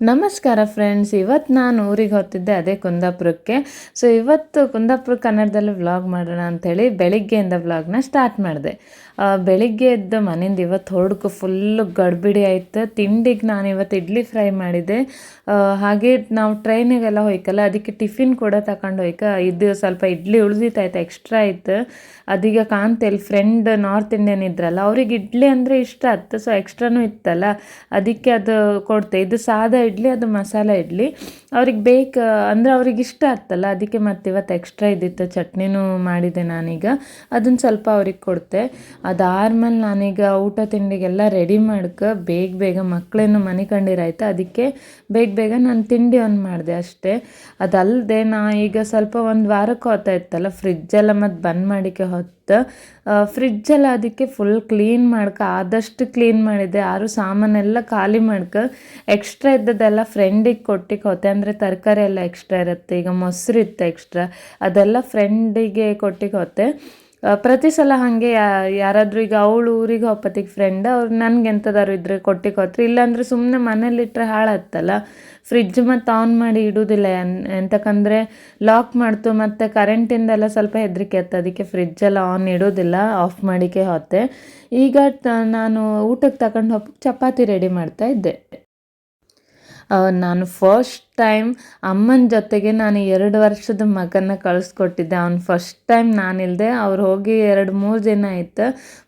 ನಮಸ್ಕಾರ ಫ್ರೆಂಡ್ಸ್ ಇವತ್ತು ನಾನು ಊರಿಗೆ ಹೊತ್ತಿದ್ದೆ ಅದೇ ಕುಂದಾಪುರಕ್ಕೆ. ಸೊ ಇವತ್ತು ಕುಂದಾಪುರ ಕನ್ನಡದಲ್ಲಿ ವ್ಲಾಗ್ ಮಾಡೋಣ ಅಂಥೇಳಿ ಬೆಳಿಗ್ಗೆಯಿಂದ ವ್ಲಾಗ್ನ ಸ್ಟಾರ್ಟ್ ಮಾಡಿದೆ. ಬೆಳಿಗ್ಗೆ ಎದ್ದು ಮನೆಯಿಂದ ಇವತ್ತು ಹೊರಡ್ಕು ಫುಲ್ಲು ಗಡ್ಬಿಡಿ ಆಯಿತು. ತಿಂಡಿಗೆ ನಾನು ಇವತ್ತು ಇಡ್ಲಿ ಫ್ರೈ ಮಾಡಿದೆ. ಹಾಗೆ ನಾವು ಟ್ರೈನಿಗೆಲ್ಲ ಹೋಯ್ಕಲ್ಲ, ಅದಕ್ಕೆ ಟಿಫಿನ್ ಕೂಡ ತಗೊಂಡು ಹೋಯ್ಕ, ಇದು ಸ್ವಲ್ಪ ಇಡ್ಲಿ ಉಳಿದಿತ್ತಾಯ್ತು ಎಕ್ಸ್ಟ್ರಾ ಆಯ್ತು ಅದೀಗ ಕಾಂತೇಳಿ ಫ್ರೆಂಡ್ ನಾರ್ತ್ ಇಂಡಿಯನ್ ಇದ್ರಲ್ಲ, ಅವ್ರಿಗೆ ಇಡ್ಲಿ ಅಂದರೆ ಇಷ್ಟ ಆಯ್ತು ಸೊ ಎಕ್ಸ್ಟ್ರಾನು ಇತ್ತಲ್ಲ, ಅದಕ್ಕೆ ಅದು ಕೊಡ್ತೆ. ಇದು ಸಾದಾ ಇಡ್ಲಿ, ಅದು ಮಸಾಲ ಇಡ್ಲಿ. ಅವ್ರಿಗೆ ಬೇಕು, ಅಂದರೆ ಅವ್ರಿಗೆ ಇಷ್ಟ ಆಗ್ತಲ್ಲ, ಅದಕ್ಕೆ ಮತ್ತೆ ಇವತ್ತು ಎಕ್ಸ್ಟ್ರಾ ಇದ್ದಿತ್ತು ಚಟ್ನಿನೂ ಮಾಡಿದೆ ನಾನೀಗ. ಅದನ್ನು ಸ್ವಲ್ಪ ಅವ್ರಿಗೆ ಕೊಡ್ತೆ. ಅದಾದ್ಮೇಲೆ ನಾನೀಗ ಊಟ ತಿಂಡಿಗೆಲ್ಲ ರೆಡಿ ಮಾಡ್ಕ ಬೇಗ ಬೇಗ ಮಕ್ಕಳೇನು ಮನೆ ಕಂಡಿರಾಯ್ತು ಅದಕ್ಕೆ ಬೇಗ ಬೇಗ ನಾನು ತಿಂಡಿ ಒಂದು ಮಾಡಿದೆ ಅಷ್ಟೇ. ಅದಲ್ಲದೆ ನಾ ಈಗ ಸ್ವಲ್ಪ ಒಂದು ವಾರಕ್ಕೆ ಹೋಗ್ತಾ ಇತ್ತಲ್ಲ ಫ್ರಿಜ್ಜೆಲ್ಲ ಮತ್ತು ಬಂದ್ ಮಾಡಿಕೆ ಹೊತ್ತು. ಫ್ರಿಜ್ಜೆಲ್ಲ ಅದಕ್ಕೆ ಫುಲ್ ಕ್ಲೀನ್ ಮಾಡ್ಕ, ಆದಷ್ಟು ಕ್ಲೀನ್ ಮಾಡಿದೆ. ಆರು ಸಾಮಾನೆಲ್ಲ ಖಾಲಿ ಮಾಡ್ಕ. ಎಕ್ಸ್ಟ್ರಾ ಇದ್ದದ್ದೆಲ್ಲ ಫ್ರೆಂಡಿಗೆ ಕೊಟ್ಟಿಗೆ ಹೋತೆ. ಅಂದರೆ ತರಕಾರಿ ಎಲ್ಲ ಎಕ್ಸ್ಟ್ರಾ ಇರುತ್ತೆ. ಈಗ ಮೊಸರು ಇತ್ತು ಎಕ್ಸ್ಟ್ರಾ ಅದೆಲ್ಲ ಫ್ರೆಂಡಿಗೆ ಕೊಟ್ಟಿಗೆ ಹೋತೆ. ಪ್ರತಿ ಸಲ ಹಾಗೆ ಯಾರಾದರೂ ಈಗ ಅವಳು ಊರಿಗೆ ಹೋಗ್ಪತ್ತಿಗೆ ಫ್ರೆಂಡ್ ಅವ್ರು ನನ್ಗೆ ಎಂಥದಾರು ಇದ್ರೆ ಕೊಟ್ಟಿ ಹೋತ್ರಿ ಇಲ್ಲಾಂದ್ರೆ ಸುಮ್ಮನೆ ಮನೇಲಿಟ್ಟರೆ ಹಾಳತ್ತಲ್ಲ ಫ್ರಿಜ್ ಮತ್ತು ಆನ್ ಮಾಡಿ ಇಡೋದಿಲ್ಲ ಎಂತಕ್ಕಂದ್ರೆ ಲಾಕ್ ಮಾಡ್ತು ಮತ್ತು ಕರೆಂಟಿಂದೆಲ್ಲ ಸ್ವಲ್ಪ ಹೆದರಿಕೆ ಆಯ್ತು ಅದಕ್ಕೆ ಫ್ರಿಜ್ಜೆಲ್ಲ ಆನ್ ಇಡೋದಿಲ್ಲ ಆಫ್ ಮಾಡಿಕೆ ಹೊತ್ತೆ. ಈಗ ನಾನು ಊಟಕ್ಕೆ ತಗೊಂಡು ಹೋಗಿ ಚಪಾತಿ ರೆಡಿ ಮಾಡ್ತಾ ಇದ್ದೆ. ನಾನು ಫಸ್ಟ್ ಟೈಮ್ ಅಮ್ಮನ ಜೊತೆಗೆ ನಾನು ಎರಡು ವರ್ಷದ ಮಗನ ಕಳಿಸ್ಕೊಟ್ಟಿದ್ದೆ. ಅವ್ನು ಫಸ್ಟ್ ಟೈಮ್ ನಾನಿಲ್ಲದೆ ಅವ್ರು ಹೋಗಿ ಎರಡು ಮೂರು ದಿನ ಆಯ್ತು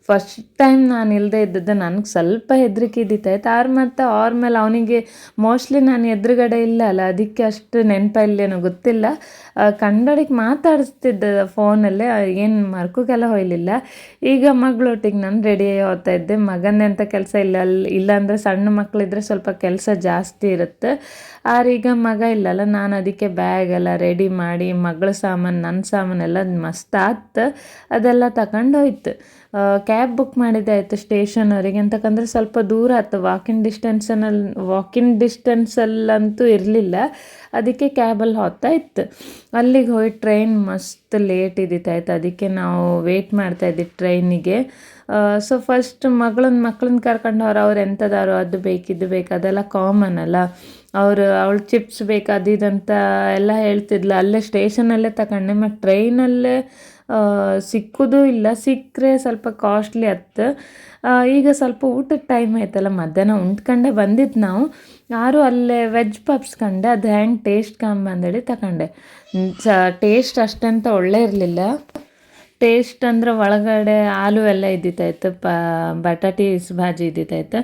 ಫಸ್ಟ್ ಟೈಮ್ ನಾನು ಇಲ್ಲದೆ ಇದ್ದದ್ದು ನನಗೆ ಸ್ವಲ್ಪ ಹೆದರಿಕೆ ಇದ್ದಿತ್ತಾಯ್ತು ಆರು ಮತ್ತು ಅವ್ರ ಮೇಲೆ ಅವನಿಗೆ ಮೋಸ್ಟ್ಲಿ ನಾನು ಎದುರುಗಡೆ ಇಲ್ಲ ಅಲ್ಲ, ಅದಕ್ಕೆ ಅಷ್ಟು ನೆನಪಲ್ಲೇನೋ ಗೊತ್ತಿಲ್ಲ. ಕನ್ನಡಕ್ಕೆ ಮಾತಾಡಿಸ್ತಿದ್ದ ಫೋನಲ್ಲೇ ಏನು ಮರ್ಕೋಕೆಲ್ಲ ಹೋಯ್ಲಿಲ್ಲ. ಈಗ ಮಗಳೊಟ್ಟಿಗೆ ನಾನು ರೆಡಿ ಹೋಗ್ತಾ ಇದ್ದೆ. ಮಗಂದೆಂಥ ಕೆಲಸ ಇಲ್ಲ ಅಲ್ಲಿ ಇಲ್ಲಾಂದರೆ ಸಣ್ಣ ಮಕ್ಕಳಿದ್ರೆ ಸ್ವಲ್ಪ ಕೆಲಸ ಜಾಸ್ತಿ ಇರುತ್ತೆ. ಆರೀಗ ಮಗ ಇಲ್ಲಲ್ಲ, ನಾನು ಅದಕ್ಕೆ ಬ್ಯಾಗ್ ಎಲ್ಲ ರೆಡಿ ಮಾಡಿ, ಮಗಳ ಸಾಮಾನು ನನ್ನ ಸಾಮಾನೆಲ್ಲ ಮಸ್ತ್ ಆತು. ಅದೆಲ್ಲ ತಗೊಂಡೋಯ್ತು ಕ್ಯಾಬ್ ಬುಕ್ ಮಾಡಿದ್ದೆ ಆಯಿತು ಸ್ಟೇಷನವರಿಗೆ ಅಂತಕಂದ್ರೆ ಸ್ವಲ್ಪ ದೂರ ಆಯ್ತು ವಾಕಿಂಗ್ ಡಿಸ್ಟೆನ್ಸನಲ್ಲಿ ವಾಕಿಂಗ್ ಡಿಸ್ಟೆನ್ಸಲ್ಲಂತೂ ಇರಲಿಲ್ಲ. ಅದಕ್ಕೆ ಕ್ಯಾಬಲ್ಲಿ ಹೋಗ್ತಾ ಇತ್ತು. ಅಲ್ಲಿಗೆ ಹೋಗಿ ಟ್ರೈನ್ ಮಸ್ತ್ ಲೇಟ್ ಇದ್ದಿತ್ತಾಯ್ತು ಅದಕ್ಕೆ ನಾವು ವೇಟ್ ಮಾಡ್ತಾ ಟ್ರೈನಿಗೆ ಸೊ ಫಸ್ಟ್ ಮಗಳನ್ನ ಮಕ್ಳನ್ನ ಕರ್ಕೊಂಡು ಅವ್ರು ಅವ್ರು ಎಂಥದಾರು ಅದು ಬೇಕಿದ್ದು ಬೇಕು, ಅದೆಲ್ಲ ಕಾಮನ್ ಅಲ್ಲ. ಅವರು, ಅವಳು ಚಿಪ್ಸ್ ಬೇಕು, ಅದು ಇದಂತ ಎಲ್ಲ ಹೇಳ್ತಿದ್ಲು. ಅಲ್ಲೇ ಸ್ಟೇಷನಲ್ಲೇ ತಗೊಂಡೆ ಮತ್ತು ಟ್ರೈನಲ್ಲೇ ಸಿಕ್ಕೋದು ಇಲ್ಲ. ಸಿಕ್ಕರೆ ಸ್ವಲ್ಪ ಕಾಸ್ಟ್ಲಿ ಹತ್ತು ಈಗ ಸ್ವಲ್ಪ ಊಟದ ಟೈಮ್ ಆಯ್ತಲ್ಲ, ಮಧ್ಯಾಹ್ನ ಉಂಡ್ಕೊಂಡೆ ಬಂದಿದ್ದು ನಾವು. ಯಾರು ಅಲ್ಲೇ ವೆಜ್ ಪಪ್ಸ್ ಕಂಡೆ. ಅದು ಹ್ಯಾಂಗೆ ಟೇಸ್ಟ್ ಕಂಬಂದೇಳಿ ತಗೊಂಡೆ ಸ ಟೇಸ್ಟ್ ಅಷ್ಟಂತ ಒಳ್ಳೆ ಇರಲಿಲ್ಲ. ಟೇಸ್ಟ್ ಅಂದ್ರೆ ಒಳಗಡೆ ಆಲೂ ಎಲ್ಲ ಇದ್ದಿತ್ತಾಯ್ತು ಪ, ಬಟಾಟಿ ಭಾಜಿ ಇದ್ದಿತ್ತಾಯ್ತು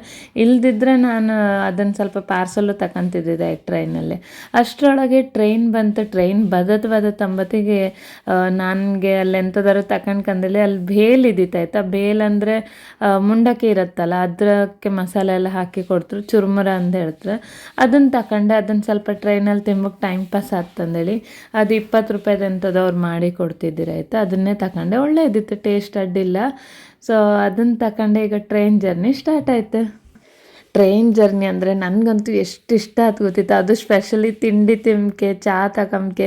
ಇಲ್ದಿದ್ರೆ ನಾನು ಅದನ್ನು ಸ್ವಲ್ಪ ಪಾರ್ಸಲ್ಲು ತಗೊಂತಿದ್ದಿದ್ದೆ ಟ್ರೈನಲ್ಲಿ. ಅಷ್ಟರೊಳಗೆ ಟ್ರೈನ್ ಬಂತು, ಟ್ರೈನ್ ಬದತ್ ಬದತ್ ಅಂಬತ್ತಿಗೆ ನನಗೆ ಅಲ್ಲಿ ಎಂಥದಾರು ತಗೊಂಡ್ಕಂದಲ್ಲಿ ಅಲ್ಲಿ ಭೇಲ್ ಇದ್ದಿತ್ತಾಯ್ತು ಆ ಬೇಲ್ ಅಂದರೆ ಮುಂಡಕ್ಕೆ ಇರುತ್ತಲ್ಲ ಅದಕ್ಕೆ ಮಸಾಲೆ ಎಲ್ಲ ಹಾಕಿ ಕೊಡ್ತರು, ಚುರುಮುರ ಅಂತ ಹೇಳ್ತಾರೆ. ಅದನ್ನು ತಗೊಂಡೆ ಅದನ್ನು ಸ್ವಲ್ಪ ಟ್ರೈನಲ್ಲಿ ತಿಂಬಕ್ಕೆ ಟೈಮ್ ಪಾಸ್ ಆಗ್ತಂದೇಳಿ ಅದು ಇಪ್ಪತ್ತು ರೂಪಾಯ್ದು ಎಂಥದ್ದು ಅವ್ರು ಮಾಡಿ ಕೊಡ್ತಿದ್ದೀರಾಯ್ತು, ಅದನ್ನೇ ತಗೊಂಡೆ ಒಳ್ಳೆ ಒಳ್ಳೆಯದಿತ್ತು ಟೇಸ್ಟ್ ಅಡ್ಡಿಲ್ಲ. ಸೊ ಅದನ್ನು ತಗೊಂಡೆ ಈಗ ಟ್ರೈನ್ ಜರ್ನಿ ಸ್ಟಾರ್ಟ್ ಆಯ್ತು. ಟ್ರೈನ್ ಜರ್ನಿ ಅಂದರೆ ನನಗಂತೂ ಎಷ್ಟು ಇಷ್ಟ ಆಯ್ತು ಗೊತ್ತಿತ್ತು? ಅದು ಸ್ಪೆಷಲಿ ತಿಂಡಿ ತಿಮ್ಕೆ ಚಹಾ ತಗೊಂಬಕ್ಕೆ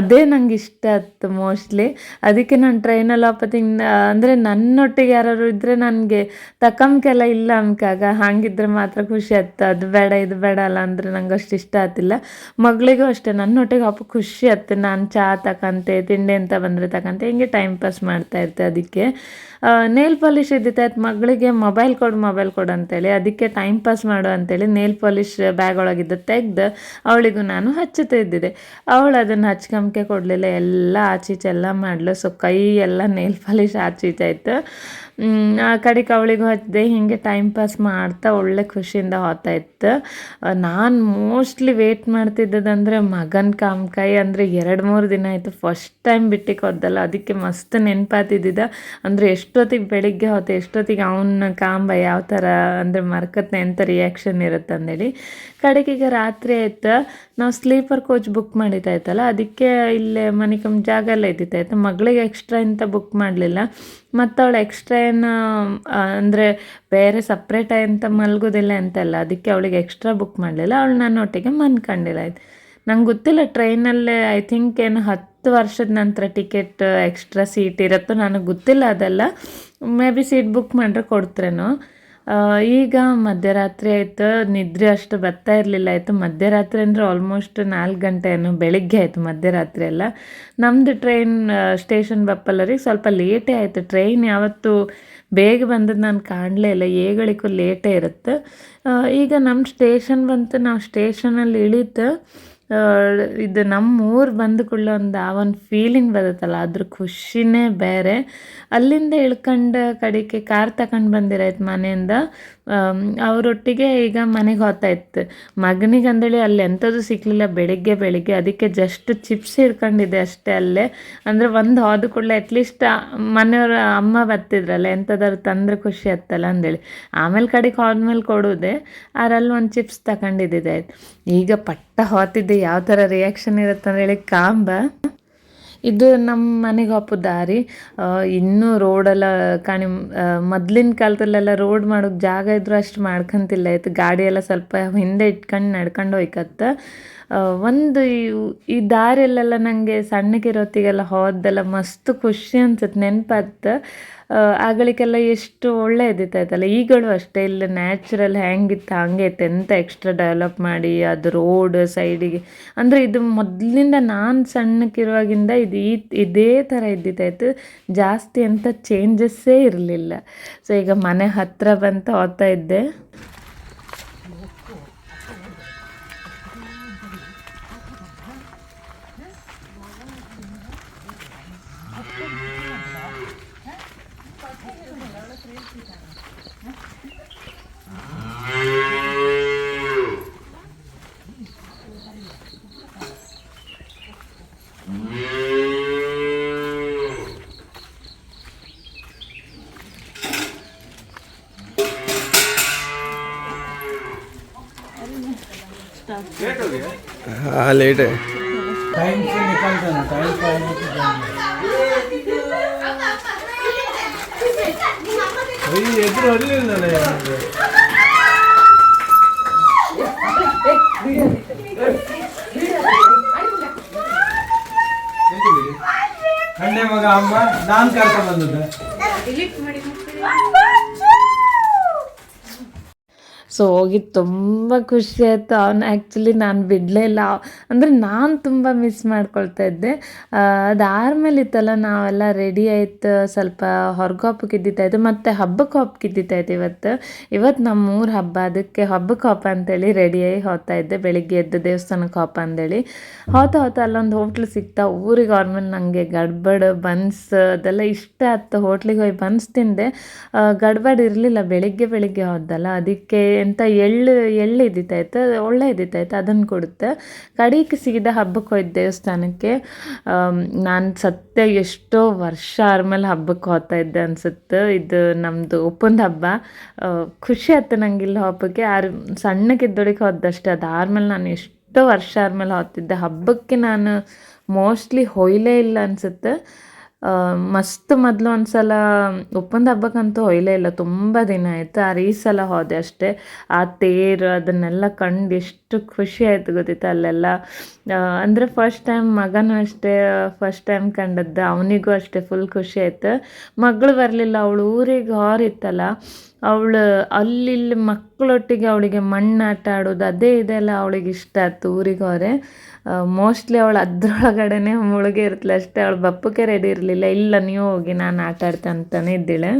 ಅದೇ ನಂಗೆ ಇಷ್ಟ ಆಯ್ತು ಮೋಸ್ಟ್ಲಿ ಅದಕ್ಕೆ ನಾನು ಟ್ರೈನಲ್ಲಿ ಹೋಗ್ಪತ್ತಿಂಗ್ ಅಂದರೆ ನನ್ನೊಟ್ಟಿಗೆ ಯಾರು ಇದ್ದರೆ ನನಗೆ ತಕಂಕೆಲ್ಲ ಇಲ್ಲ ಅಮ್ಕಾಗ ಹಾಗಿದ್ರೆ ಮಾತ್ರ ಖುಷಿ ಆಯ್ತು ಅದು ಬೇಡ, ಇದು ಬೇಡ ಅಲ್ಲ ಅಂದರೆ ನಂಗೆ ಅಷ್ಟು ಇಷ್ಟ ಆಗ್ತಿಲ್ಲ ಮಗಳಿಗೂ ಅಷ್ಟೇ, ನನ್ನೊಟ್ಟಿಗೆ ಅಪ್ಪ ಖುಷಿ ಆಯ್ತು ನಾನು ಚಹಾ ತಕಂತೆ, ತಿಂಡಿ ಅಂತ ಬಂದರೆ ತಕಂತೆ. ಹಿಂಗೆ ಟೈಮ್ ಪಾಸ್ ಮಾಡ್ತಾ ಇರ್ತೆ ಅದಕ್ಕೆ. ನೇಲ್ ಪಾಲಿಶ್ ಇದ್ದಿತ್ತಾಯ್ತು ಮಗಳಿಗೆ ಮೊಬೈಲ್ ಕೊಡು ಮೊಬೈಲ್ ಕೊಡು ಅಂತೇಳಿ. ಅದಕ್ಕೆ ಟೈಮ್ ಪಾಸ್ ಮಾಡು ಅಂತೇಳಿ ನೇಲ್ ಪಾಲಿಶ್ ಬ್ಯಾಗ್ ಒಳಗಿದ್ದು ತೆಗ್ದು ಅವಳಿಗೂ ನಾನು ಹಚ್ಚುತ್ತಾ ಇದ್ದಿದ್ದೆ ಅವಳು ಅದನ್ನು ಹಚ್ಕಂಬಿಕೆ ಕೊಡಲಿಲ್ಲ. ಎಲ್ಲ ಆಚೀಚೆ ಎಲ್ಲ ಮಾಡಲು. ಸೊ ಕೈ ಎಲ್ಲ ನೇಲ್ ಪಾಲಿಶ್ ಆಚೀಚಾಯ್ತು ಆ ಕಡೆಗೆ ಅವಳಿಗೂ ಹಚ್ಚಿದೆ ಹಿಂಗೆ ಟೈಮ್ ಪಾಸ್ ಮಾಡ್ತಾ ಒಳ್ಳೆ ಖುಷಿಯಿಂದ ಹೋಗ್ತಾ ಇತ್ತು. ನಾನು ಮೋಸ್ಟ್ಲಿ ವೇಟ್ ಮಾಡ್ತಿದ್ದದಂದರೆ ಮಗನ ಕಾಮಕಾಯಿ ಅಂದರೆ ಎರಡು ಮೂರು ದಿನ ಆಯಿತು. ಫಸ್ಟ್ ಟೈಮ್ ಬಿಟ್ಟಿಗೆ ಹೋದಲ್ಲ ಅದಕ್ಕೆ ಮಸ್ತ್ ನೆನಪಾತಿದ್ದಿದ್ದ ಅಂದರೆ ಎಷ್ಟೊತ್ತಿಗೆ ಬೆಳಿಗ್ಗೆ ಹೊತ್ತು, ಎಷ್ಟೊತ್ತಿಗೆ ಅವನ ಕಾಂಬ ಯಾವ ಥರ ಅಂದರೆ ಮರ್ಕತ್ನೆ ಎಂಥ ರಿಯಾಕ್ಷನ್ ಇರುತ್ತೆ ಅಂದೇಳಿ. ಕಡೆಗೆ ಈಗ ರಾತ್ರಿ ಆಯ್ತು. ನಾವು ಸ್ಲೀಪರ್ ಕೋಚ್ ಬುಕ್ ಮಾಡಿದ್ದಾಯ್ತಲ್ಲ ಅದಕ್ಕೆ ಇಲ್ಲೇ ಮನೆ ಕಮ್ಮಿ ಜಾಗ ಎಲ್ಲ ಇದ್ದಿತ್ತಾಯ್ತು ಮಗಳಿಗೆ ಎಕ್ಸ್ಟ್ರಾ ಅಂತ ಬುಕ್ ಮಾಡಲಿಲ್ಲ. ಮತ್ತು ಅವಳು ಎಕ್ಸ್ಟ್ರಾ ಏನು ಅಂದರೆ ಬೇರೆ ಸಪ್ರೇಟ್ ಅಂತ ಮಲ್ಗೋದಿಲ್ಲ ಅಂತಲ್ಲ ಅದಕ್ಕೆ ಅವಳಿಗೆ ಎಕ್ಸ್ಟ್ರಾ ಬುಕ್ ಮಾಡಲಿಲ್ಲ. ಅವಳು ನನ್ನೊಟ್ಟಿಗೆ ಮನ್ಕೊಂಡಿಲ್ಲ ಆಯ್ತು. ನಂಗೆ ಗೊತ್ತಿಲ್ಲ ಟ್ರೈನಲ್ಲೇ ಐ ಥಿಂಕ್ ಏನು ಹತ್ತು ವರ್ಷದ ನಂತರ ಟಿಕೆಟ್ ಎಕ್ಸ್ಟ್ರಾ ಸೀಟ್ ಇರುತ್ತೋ, ನನಗೆ ಗೊತ್ತಿಲ್ಲ ಅದೆಲ್ಲ. ಮೇ ಬಿ ಸೀಟ್ ಬುಕ್ ಮಾಡ್ರೆ ಕೊಡ್ತ್ರೇನೋ ಈಗ ಮಧ್ಯರಾತ್ರಿ ಆಯಿತು, ನಿದ್ರೆ ಅಷ್ಟು ಬರ್ತಾ ಇರಲಿಲ್ಲ. ಆಯಿತು, ಮಧ್ಯರಾತ್ರಿ ಅಂದರೆ ಆಲ್ಮೋಸ್ಟ್ ನಾಲ್ಕು ಗಂಟೆ ಏನೋ ಬೆಳಗ್ಗೆ ಆಯಿತು ಮಧ್ಯರಾತ್ರಿ ಎಲ್ಲ. ನಮ್ಮದು ಟ್ರೈನ್ ಸ್ಟೇಷನ್ ಬಪ್ಪಲ್ಲರಿಗೆ ಸ್ವಲ್ಪ ಲೇಟೇ ಆಯಿತು. ಟ್ರೈನ್ ಯಾವತ್ತು ಬೇಗ ಬಂದದ್ದು ನಾನು ಕಾಣಲೇ ಇಲ್ಲ. ಏಗಳಿಗೂ ಲೇಟೇ ಇರುತ್ತೆ. ಈಗ ನಮ್ಮ ಸ್ಟೇಷನ್ ಬಂತು, ನಾವು ಸ್ಟೇಷನಲ್ಲಿ ಇಳಿತು ಇದು ನಮ್ಮ ಊರು ಬಂದ ಕೂಡಲೇ ಒಂದು ಆ ಒಂದು ಫೀಲಿಂಗ್ ಬರುತ್ತಲ್ಲ, ಅದ್ರ ಖುಷಿನೇ ಬೇರೆ. ಅಲ್ಲಿಂದ ಇಳ್ಕೊಂಡು ಕಡೆಗೆ ಕಾರ್ ತಗೊಂಡು ಬಂದಿರಾಯ್ತು ಮನೆಯಿಂದ. ಅವರೊಟ್ಟಿಗೆ ಈಗ ಮನೆಗೆ ಹೋಗ್ತಾಯಿತ್ತು ಮಗನಿಗೆ ಅಂದೇಳಿ ಅಲ್ಲಿ ಎಂಥದ್ದು ಸಿಕ್ಕಲಿಲ್ಲ ಬೆಳಿಗ್ಗೆ ಬೆಳಿಗ್ಗೆ. ಅದಕ್ಕೆ ಜಸ್ಟ್ ಚಿಪ್ಸ್ ಹಿಡ್ಕೊಂಡಿದ್ದೆ ಅಷ್ಟೇ ಅಲ್ಲೇ. ಅಂದರೆ ಒಂದು ಹೋದ ಕೂಡಲೇ ಅಟ್ಲೀಸ್ಟ್ ಮನೆಯವ್ರ ಅಮ್ಮ ಬರ್ತಿದ್ರಲ್ಲ ಎಂಥದಾದ್ರು ತಂದ್ರೆ ಖುಷಿ ಆತ್ತಲ್ಲ ಅಂದೇಳಿ ಆಮೇಲೆ ಕಡೆಗೆ ಹೋದ್ಮೇಲೆ ಕೊಡೋದೆ ಅದರಲ್ಲಿ ಒಂದು ಚಿಪ್ಸ್ ತಗೊಂಡಿದ್ದಿದೆ ಈಗ ಪಟ್ಟ ಹೋತಿದ್ದೆ ಯಾವ ಥರ ರಿಯಾಕ್ಷನ್ ಇರುತ್ತೆ ಹೇಳಿ ಕಾಂಬ. ಇದು ನಮ್ಮ ಮನೆಗೆ ಒಪ್ಪು ದಾರಿ. ಇನ್ನೂ ರೋಡೆಲ್ಲ ಕಾಣಿ ಮೊದ್ಲಿನ ಕಾಲದಲ್ಲೆಲ್ಲ ರೋಡ್ ಮಾಡೋಕೆ ಜಾಗ ಇದ್ರೂ ಅಷ್ಟು ಮಾಡ್ಕೊಂತಿಲ್ಲ. ಆಯ್ತು ಗಾಡಿ ಎಲ್ಲ ಸ್ವಲ್ಪ ಹಿಂದೆ ಇಟ್ಕೊಂಡು ನಡ್ಕೊಂಡು ಹೋಯ್ಕತ್ತ. ಒಂದು ಈ- ದಾರಿಯಲ್ಲೆಲ್ಲ ನನಗೆ ಸಣ್ಣಗಿರೋತ್ತಿಗೆಲ್ಲ ಹೋದೆಲ್ಲ ಮಸ್ತ್ ಖುಷಿ ಅನ್ಸುತ್ತೆ ನೆನಪತ್ತ. ಆಗಳಿಗೆಲ್ಲ ಎಷ್ಟು ಒಳ್ಳೆ ಇದ್ದಿತ್ತಾಯ್ತಲ್ಲ ಈಗಳು ಅಷ್ಟೇ, ಇಲ್ಲ ನ್ಯಾಚುರಲ್ ಹೆಂಗಿತ್ತು ಹಂಗೆ ಇತ್ತು. ಎಂತ ಎಕ್ಸ್ಟ್ರಾ ಡೆವಲಪ್ ಮಾಡಿ, ಅದು ರೋಡ್ ಸೈಡಿಗೆ. ಅಂದರೆ ಇದು ಮೊದಲಿಂದ ನಾನು ಸಣ್ಣಕ್ಕಿರುವಾಗಿಂದ ಇದು ಈ, ಇದೇ ಥರ ಇದ್ದಿದ್ದಾಯಿತು. ಜಾಸ್ತಿ ಅಂತ ಚೇಂಜಸ್ಸೇ ಇರಲಿಲ್ಲ. ಸೊ ಈಗ ಮನೆ ಹತ್ತಿರ ಬಂತ ಓದ್ತಾ ಇದ್ದೆ. हाँ लेट है टाइम से निकलता ना टाइम पे आने की वही ಎದುರು ಹರಿಲಿಲ್ಲಲ್ಲ ಯಾರು ಕಣ್ಣೆ ಮಗ ಅಮ್ಮ ನಾನ್ ಕರ್ಕೊಂಡ್ ಸೊ ಹೋಗಿ ತುಂಬ ಖುಷಿ ಆಯಿತು. ಅವನು ಆ್ಯಕ್ಚುಲಿ ನಾನು ಬಿಡಲೇ ಇಲ್ಲ. ಅಂದರೆ ನಾನು ತುಂಬ ಮಿಸ್ ಮಾಡ್ಕೊಳ್ತಾ ಇದ್ದೆ. ಅದು ಅದಾದ್ಮೇಲೆ ಇತ್ತಲ್ಲ ನಾವೆಲ್ಲ ರೆಡಿ ಆಯಿತು. ಸ್ವಲ್ಪ ಹೊರಗೆ ಇತ್ತು ಮತ್ತು ಹಬ್ಬಕ್ಕೆ ಹೋಗ್ಬೇಕಿದ್ದಿತ್ತಾಯ್ತು ಇವತ್ತು. ಇವತ್ತು ನಮ್ಮ ಊರ ಹಬ್ಬ. ಅದಕ್ಕೆ ಹಬ್ಬಕ್ಕೆ ಹಬ್ಬ ಅಂತೇಳಿ ರೆಡಿಯಾಗಿ ಹೋಗ್ತಾ ಇದ್ದೆ. ಬೆಳಿಗ್ಗೆ ಎದ್ದು ದೇವಸ್ಥಾನಕ್ಕೆ ಹೋಪ ಅಂತೇಳಿ. ಹೋತ ಹೋತ ಅಲ್ಲೊಂದು ಹೋಟ್ಲು ಸಿಗ್ತಾ ಊರಿಗೆ ಆದ್ಮೇಲೆ ನನಗೆ ಗಡ್ಬಡ್, ಬನ್ಸ್, ಅದೆಲ್ಲ ಇಷ್ಟ ಆಯ್ತು. ಹೋಟ್ಲಿಗೆ ಹೋಗಿ ಬನ್ಸ್ ತಿಂದೆ. ಗಡ್ಬಡ್ ಇರಲಿಲ್ಲ. ಬೆಳಿಗ್ಗೆ ಬೆಳಿಗ್ಗೆ ಹೋದಲ್ಲ ಅದಕ್ಕೆ ಎಂಥ ಎಳ್ಳು ಎಳ್ಳು ಇದ್ದಿತ್ತಾಯ್ತು ಒಳ್ಳೆ ಇದ್ದಿತ್ತಾಯ್ತು ಅದನ್ನು ಕೊಡುತ್ತೆ. ಕಡೆಗೆ ಸೀದಾ ಹಬ್ಬಕ್ಕೆ ಹೋಯ್ತು ದೇವಸ್ಥಾನಕ್ಕೆ ನಾನು ಸತ್ಯ ಎಷ್ಟೋ ವರ್ಷ ಆದ್ಮೇಲೆ ಹಬ್ಬಕ್ಕೆ ಹೋಗ್ತಾ ಇದ್ದೆ ಅನ್ಸುತ್ತೆ. ಇದು ನಮ್ಮದು ಒಪ್ಪಂದ ಹಬ್ಬ. ಖುಷಿ ಆಯ್ತು ನಂಗೆ ಇಲ್ಲಿ ಹಬ್ಬಕ್ಕೆ ಆರು ಸಣ್ಣಕ್ಕಿದ್ದೊಳಗೆ ಹೋದಷ್ಟೇ ಅದಾದ್ಮೇಲೆ ನಾನು ಎಷ್ಟೋ ವರ್ಷ ಆದ್ಮೇಲೆ ಹೋಗ್ತಿದ್ದೆ. ಹಬ್ಬಕ್ಕೆ ನಾನು ಮೋಸ್ಟ್ಲಿ ಹೊಯ್ಲೇ ಇಲ್ಲ ಅನ್ಸುತ್ತೆ. ಮಸ್ತ್ ಮೊದಲು ಒಂದು ಸಲ ಒಪ್ಪಂದ ಹಬ್ಬಕ್ಕಂತೂ ಒಯ್ಲೇ ಇಲ್ಲ, ತುಂಬ ದಿನ ಆಯಿತು. ಆ ಈ ಸಲ ಹೋದೆ ಅಷ್ಟೇ. ಆ ತೇರು ಅದನ್ನೆಲ್ಲ ಕಂಡು ಎಷ್ಟು ಖುಷಿ ಆಯಿತು ಗೊತ್ತಿತ್ತು ಅಲ್ಲೆಲ್ಲ. ಅಂದರೆ ಫಸ್ಟ್ ಟೈಮ್ ಮಗನೂ ಅಷ್ಟೇ ಫಸ್ಟ್ ಟೈಮ್ ಕಂಡದ್ದು, ಅವನಿಗೂ ಅಷ್ಟೇ ಫುಲ್ ಖುಷಿ ಆಯ್ತು. ಮಗಳು ಬರಲಿಲ್ಲ, ಅವಳು ಊರಿಗೆ ಹೊರಿತ್ತಲ್ಲ, ಅವಳು ಅಲ್ಲಿ ಇಲ್ಲಿ ಮಕ್ಕಳೊಟ್ಟಿಗೆ ಅವಳಿಗೆ ಮಣ್ಣು ಆಟ ಆಡೋದು, ಅದೇ ಇದೆಲ್ಲ ಅವಳಿಗೆ ಇಷ್ಟ ಆಯ್ತು ಊರಿಗೆ ಹೋರೆ ಮೋಸ್ಟ್ಲಿ ಅವಳು ಅದ್ರೊಳಗಡೆನೆ ಮುಳುಗಿ ಇರ್ತಳೆ ಅಷ್ಟೇ, ಅವಳು ಬಪ್ಪಕ್ಕೆ ರೆಡಿ ಇರಲಿಲ್ಲ, ಇಲ್ಲ, ನೀವು ಹೋಗಿ, ನಾನು ಆಟ ಆಡ್ತೆ ಅಂತಾನೆ ಇದ್ದಿಳೆ.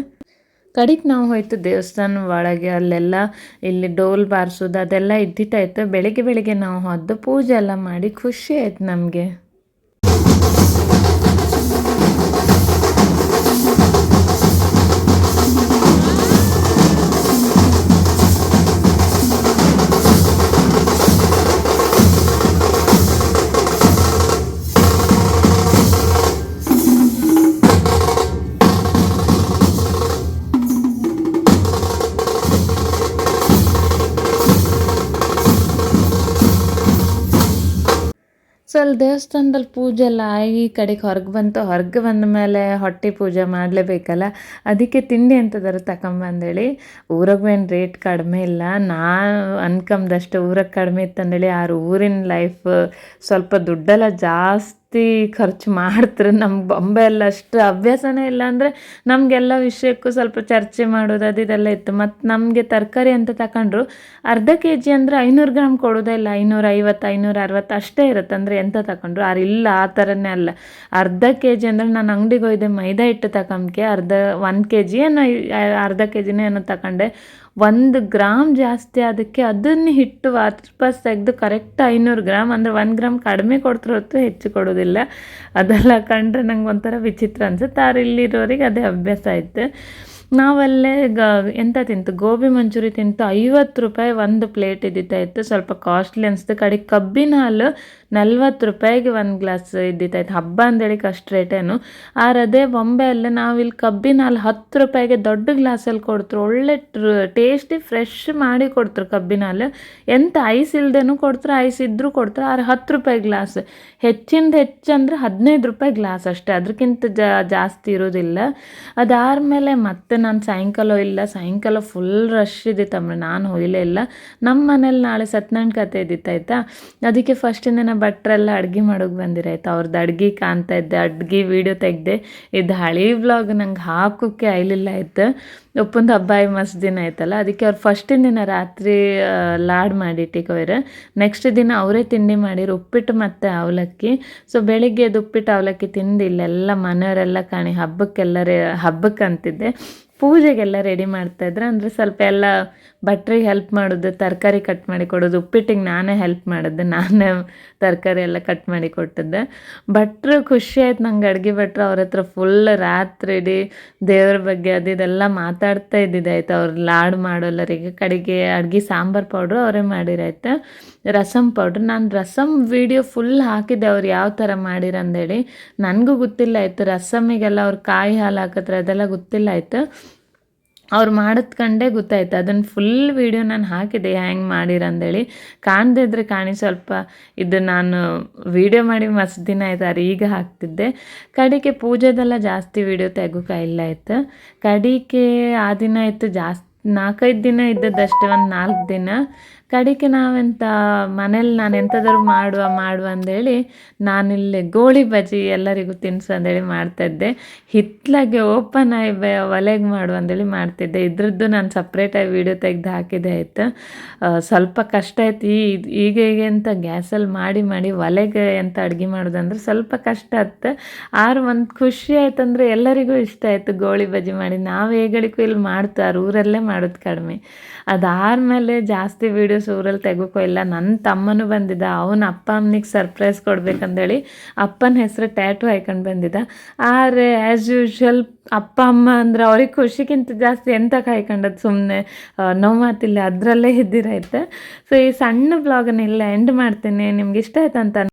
ಕಡಿಗೆ ನಾವು ಹೋಯ್ತು ದೇವಸ್ಥಾನ ಒಳಗೆ, ಅಲ್ಲೆಲ್ಲ ಇಲ್ಲಿ ಡೋಲ್ ಬಾರಿಸೋದು ಅದೆಲ್ಲ ಇದ್ದಿತ್ತಾಯ್ತು ಬೆಳಿಗ್ಗೆ ಬೆಳಿಗ್ಗೆ ನಾವು ಹೊದ್ದು ಪೂಜೆ ಎಲ್ಲ ಮಾಡಿ ಖುಷಿ ಆಯ್ತು ನಮಗೆ. ಅಲ್ಲಿ ದೇವಸ್ಥಾನದಲ್ಲಿ ಪೂಜೆ ಎಲ್ಲ ಆಗಿ ಕಡೆಗೆ ಹೊರಗೆ ಬಂತು. ಹೊರಗೆ ಬಂದ ಮೇಲೆ ಹೊಟ್ಟೆ ಪೂಜೆ ಮಾಡಲೇಬೇಕಲ್ಲ? ಅದಕ್ಕೆ ತಿಂಡಿ ಅಂತದಾರು ತಗೊಂಬಂದೇಳಿ ಊರಾಗೂ ಏನು ರೇಟ್ ಕಡಿಮೆ ಇಲ್ಲ. ನಾ ಅನ್ಕಂದಷ್ಟು ಊರಾಗ ಕಡಿಮೆ ಇತ್ತಂದೇಳಿ, ಆರು ಊರಿನ ಲೈಫ್ ಸ್ವಲ್ಪ ದುಡ್ಡೆಲ್ಲ ಜಾಸ್ತಿ ಖರ್ಚು ಮಾಡ್ತಾರೆ ನಮ್ಗೆ ಬೊಂಬೆ ಎಲ್ಲ ಅಷ್ಟು ಅಭ್ಯಾಸನೇ ಇಲ್ಲ ಅಂದರೆ ನಮಗೆಲ್ಲ ವಿಷಯಕ್ಕೂ ಸ್ವಲ್ಪ ಚರ್ಚೆ ಮಾಡೋದು ಅದು ಇದೆಲ್ಲ ಇತ್ತು. ಮತ್ತು ನಮಗೆ ತರಕಾರಿ ಅಂತ ತಗೊಂಡ್ರು ಅರ್ಧ ಕೆ ಜಿ ಅಂದರೆ ಐನೂರು ಗ್ರಾಮ್ ಕೊಡೋದೇ ಇಲ್ಲ. ಐನೂರ ಐವತ್ತು, ಐನೂರ ಅರವತ್ತು ಅಷ್ಟೇ ಇರುತ್ತೆ ಅಂದರೆ ಎಂತ ತಗೊಂಡ್ರು ಆರು ಇಲ್ಲ, ಆ ಥರನೇ ಅಲ್ಲ. ಅರ್ಧ ಕೆ ಜಿ ಅಂದರೆ ನಾನು ಅಂಗಡಿಗೆ ಹೋಯ್ದೆ ಮೈದಾ ಹಿಟ್ಟು ತಗೊಂಬಕ್ಕೆ ಅರ್ಧ, ಒಂದು ಕೆ ಜಿ ಏನೋ ಅರ್ಧ ಕೆ ಜಿನೇ ಏನೋ ತಗೊಂಡೆ ಒಂದು ಗ್ರಾಮ್ ಜಾಸ್ತಿ ಅದಕ್ಕೆ ಅದನ್ನು ಹಿಟ್ಟು ವಾಪಸ್ ತೆಗೆದು ಕರೆಕ್ಟ್ ಐನೂರು ಗ್ರಾಮ್ ಅಂದರೆ ಒಂದು ಗ್ರಾಮ್ ಕಡಿಮೆ ಕೊಡ್ತಾರೆ ಹೆಚ್ಚು ಹೆಚ್ಚು ಕೊಡೋದಿಲ್ಲ ಅದೆಲ್ಲ ಕಂಡ್ರೆ ನಂಗೆ ಒಂಥರ ವಿಚಿತ್ರ ಅನಿಸುತ್ತೆ. ಆದ್ರೆ ಇಲ್ಲಿರೋರಿಗೆ ಅದೇ ಅಭ್ಯಾಸ ಆಯಿತು ನಾವಲ್ಲೇ ಗ, ಎಂತ ತಿಂತು? ಗೋಬಿ ಮಂಚೂರಿ ತಿಂತು. ಐವತ್ತು ರೂಪಾಯಿ ಒಂದು ಪ್ಲೇಟ್ ಇದ್ದಿತ್ತಾಯಿತು ಸ್ವಲ್ಪ ಕಾಸ್ಟ್ಲಿ ಅನಿಸ್ತು. ಕಡೆಗೆ ಕಬ್ಬಿನ ಹಾಲು ನಲ್ವತ್ತು ರೂಪಾಯಿಗೆ ಒಂದು ಗ್ಲಾಸ್ ಇದ್ದಿತ್ತಾಯ್ತು ಹಬ್ಬ ಅಂದೇಳಿ ಅಷ್ಟು ರೇಟೇನು ಆದ್ರೆ ಅದೇ ಬೊಂಬೆಯಲ್ಲಿ ನಾವಿಲ್ಲಿ ಕಬ್ಬಿನ ಹಾಲು ಹತ್ತು ರೂಪಾಯಿಗೆ ದೊಡ್ಡ ಗ್ಲಾಸಲ್ಲಿ ಕೊಡ್ತ್ರು. ಒಳ್ಳೆ ಟೇಸ್ಟಿ ಫ್ರೆಶ್ ಮಾಡಿ ಕೊಡ್ತ್ರು ಕಬ್ಬಿನ ಹಾಲು ಎಂತ ಐಸ್ ಇಲ್ದೇನು ಕೊಡ್ತಾರೆ ಐಸ್ ಇದ್ದರೂ ಕೊಡ್ತಾರೆ. ಆದ್ರೆ ಹತ್ತು ರೂಪಾಯಿ ಗ್ಲಾಸ್ ಹೆಚ್ಚಿಂದ ಹೆಚ್ಚಂದ್ರೆ ಹದಿನೈದು ರೂಪಾಯಿ ಗ್ಲಾಸ್ ಅಷ್ಟೇ. ಅದಕ್ಕಿಂತ ಜಾಸ್ತಿ ಇರೋದಿಲ್ಲ. ಅದಾದ್ಮೇಲೆ ಮತ್ತೆ ನಾನು ಸಾಯಂಕಾಲ ಇಲ್ಲ, ಸಾಯಂಕಾಲ ಫುಲ್ ರಶ್ ಇದ್ದಿತ್ತಮ್ಮ ನಾನು ಹೊಯ್ಲೇ ಇಲ್ಲ. ನಮ್ಮ ಮನೇಲಿ ನಾಳೆ ಸತ್ಯನಾರಾಯಣ ಕತೆ ಇದ್ದಿತ್ತಾಯ್ತಾ ಅದಕ್ಕೆ ಫಸ್ಟಿಂದ ಭಟ್ರೆಲ್ಲ ಅಡ್ಗೆ ಮಾಡೋಕೆ ಬಂದಿರಾಯ್ತು ಅವ್ರದ್ದು ಅಡ್ಗೆ ಕಾಣ್ತಾ ಇದ್ದೆ, ಅಡ್ಗೆ ವೀಡಿಯೋ ತೆಗ್ದೆ ಇದು ಹಳೆ ವ್ಲಾಗ್ ನಂಗೆ ಹಾಕೋಕ್ಕೆ ಐಲಿಲ್ಲ ಆಯ್ತು. ಒಪ್ಪಂದು ಹಬ್ಬ ಮಸ್ತ್ ದಿನ ಆಯ್ತಲ್ಲ, ಅದಕ್ಕೆ ಅವ್ರು ಫಸ್ಟಿನ ದಿನ ರಾತ್ರಿ ಲಾಡ್ ಮಾಡಿ ಇಟ್ಟಿಕೋಯ್ರು ನೆಕ್ಸ್ಟ್ ದಿನ ಅವರೇ ತಿಂಡಿ ಮಾಡಿರು, ಉಪ್ಪಿಟ್ಟು ಮತ್ತು ಅವಲಕ್ಕಿ. ಸೊ ಬೆಳಿಗ್ಗೆ ಎದ್ದು ಉಪ್ಪಿಟ್ಟು, ಅವಲಕ್ಕಿ ತಿಂದು ಇಲ್ಲೆಲ್ಲ ಮನೆಯವರೆಲ್ಲ ಕಾಣಿ ಹಬ್ಬಕ್ಕೆಲ್ಲರೇ ಹಬ್ಬಕ್ಕೆ ಅಂತಿದ್ದೆ ಪೂಜೆಗೆಲ್ಲ ರೆಡಿ ಮಾಡ್ತಾಯಿದ್ರು ಅಂದರೆ ಸ್ವಲ್ಪ ಎಲ್ಲ ಭಟ್ರಿಗೆ ಹೆಲ್ಪ್ ಮಾಡೋದು, ತರಕಾರಿ ಕಟ್ ಮಾಡಿ ಕೊಡೋದು, ಉಪ್ಪಿಟ್ಟಿಗೆ ನಾನೇ ಹೆಲ್ಪ್ ಮಾಡಿದ್ದೆ ನಾನೇ ತರಕಾರಿ ಎಲ್ಲ ಕಟ್ ಮಾಡಿ ಕೊಟ್ಟಿದ್ದೆ. ಭಟ್ರು ಖುಷಿ ಆಯ್ತು ನಂಗೆ ಅಡುಗೆ ಭಟ್ರು ಅವ್ರ ಹತ್ರ ಫುಲ್ ರಾತ್ರಿ ಇಡೀ ದೇವ್ರ ಬಗ್ಗೆ ಅದು ಇದೆಲ್ಲ ಮಾತಾಡ್ತಾ ಇದ್ದಿದ್ದಾಯ್ತು ಅವ್ರು ಲಾಡು ಮಾಡೋಲ್ಲರಿಗೆ ಕಡೆಗೆ ಅಡುಗೆ ಸಾಂಬಾರು ಪೌಡ್ರು ಅವರೇ ಮಾಡಿರಾಯ್ತು ರಸಮ್ ಪೌಡ್ರ್ ನಾನು ರಸಮ್ ವಿಡಿಯೋ ಫುಲ್ ಹಾಕಿದ್ದೆ ಅವ್ರು ಯಾವ ಥರ ಮಾಡಿರಂದೇಳಿ ನನಗೂ ಗೊತ್ತಿಲ್ಲ ಆಯಿತು, ರಸಮಿಗೆಲ್ಲ ಅವ್ರು ಕಾಯಿ ಹಾಲು ಹಾಕತ್ರ ಅದೆಲ್ಲ ಗೊತ್ತಿಲ್ಲ ಆಯಿತು. ಅವ್ರು ಮಾಡೋದ್ ಕಂಡೇ ಗೊತ್ತಾಯ್ತು. ಅದನ್ನು ಫುಲ್ ವೀಡಿಯೋ ನಾನು ಹಾಕಿದೆ. ಹ್ಯಾಂಗೆ ಮಾಡಿರಂದೇಳಿ ಕಾಣದೇ ಇದ್ರೆ ಕಾಣಿ ಸ್ವಲ್ಪ ಇದು ನಾನು ವೀಡಿಯೋ ಮಾಡಿ ಮಸ್ತ್ ದಿನ ಆಯ್ತು ಆದ್ರೆ ಈಗ ಹಾಕ್ತಿದ್ದೆ. ಕಡಿಕೆ ಪೂಜೆದೆಲ್ಲ ಜಾಸ್ತಿ ವಿಡಿಯೋ ತೆಗೋಕಾಯಿಲ್ಲ ಇಲ್ಲ ಆಯ್ತು. ಕಡಿಕೆ ಆ ದಿನ ಇತ್ತು ಜಾಸ್ತಿ ನಾಲ್ಕೈದು ದಿನ ಇದ್ದದ್ದಷ್ಟೇ ಒಂದು ನಾಲ್ಕು ದಿನ. ಕಡೆಗೆ ನಾವೆಂತ, ಮನೇಲಿ ನಾನು ಎಂಥದಾದ್ರೂ ಮಾಡುವ ಮಾಡುವ ಅಂದೇಳಿ ನಾನಿಲ್ಲಿ ಗೋಳಿ ಬಜ್ಜಿ ಎಲ್ಲರಿಗೂ ತಿನ್ಸು ಅಂದೇಳಿ ಮಾಡ್ತಾಯಿದ್ದೆ ಹಿತ್ಲಾಗೆ ಓಪನ್ ಆಗಿ ಬ, ಒಲೆಗೆ ಮಾಡು ಅಂದೇಳಿ ಮಾಡ್ತಿದ್ದೆ. ಇದ್ರದ್ದು ನಾನು ಸಪ್ರೇಟಾಗಿ ವೀಡಿಯೋ ತೆಗೆದು ಹಾಕಿದೆ ಆಯಿತು. ಸ್ವಲ್ಪ ಕಷ್ಟ ಆಯ್ತು. ಈ, ಈಗ ಈಗ ಅಂತ ಗ್ಯಾಸಲ್ಲಿ ಮಾಡಿ ಮಾಡಿ ಒಲೆಗೆ ಎಂಥ ಅಡುಗೆ ಮಾಡೋದಂದ್ರೆ ಸ್ವಲ್ಪ ಕಷ್ಟ ಆಯ್ತು. ಆರು ಒಂದು ಖುಷಿ ಆಯ್ತಂದ್ರೆ ಎಲ್ಲರಿಗೂ ಇಷ್ಟ ಆಯಿತು ಗೋಳಿ ಬಜ್ಜಿ ಮಾಡಿ. ನಾವು ಹೇಗಳಿಗೂ ಇಲ್ಲಿ ಮಾಡ್ತಾರೆ ಊರಲ್ಲೇ ಮಾಡೋದು ಕಡಿಮೆ. ಅದಾದ್ಮೇಲೆ ಜಾಸ್ತಿ ವೀಡಿಯೋಸ್ ಊರಲ್ಲಿ ತೆಗೋಕೋ ಇಲ್ಲ. ನನ್ನ ತಮ್ಮನೂ ಬಂದಿದ್ದ. ಅವನ ಅಪ್ಪ ಅಮ್ಮನಿಗೆ ಸರ್ಪ್ರೈಸ್ ಕೊಡ್ಬೇಕಂದೇಳಿ ಅಪ್ಪನ ಹೆಸರು ಟ್ಯಾಟು ಹಾಕೊಂಡು ಬಂದಿದ್ದ. ಆದರೆ ಆ್ಯಸ್ ಯೂಶ್ವಲ್ ಅಪ್ಪ, ಅಮ್ಮ ಅಂದ್ರೆ ಅವ್ರಿಗೆ ಖುಷಿಗಿಂತ ಜಾಸ್ತಿ ಎಂತ ಕಾಯ್ಕೊಂಡದ್ದು ಸುಮ್ಮನೆ ನೋವು ಮಾತಿಲ್ಲ. ಅದರಲ್ಲೇ ಇದ್ದಿರೈತೆ ಸೊ ಈ ಸಣ್ಣ ಬ್ಲಾಗನ್ನ ಇಲ್ಲ ಎಂಡ್ ಮಾಡ್ತೀನಿ. ನಿಮ್ಗೆ ಇಷ್ಟ ಆಯ್ತು ಅಂತ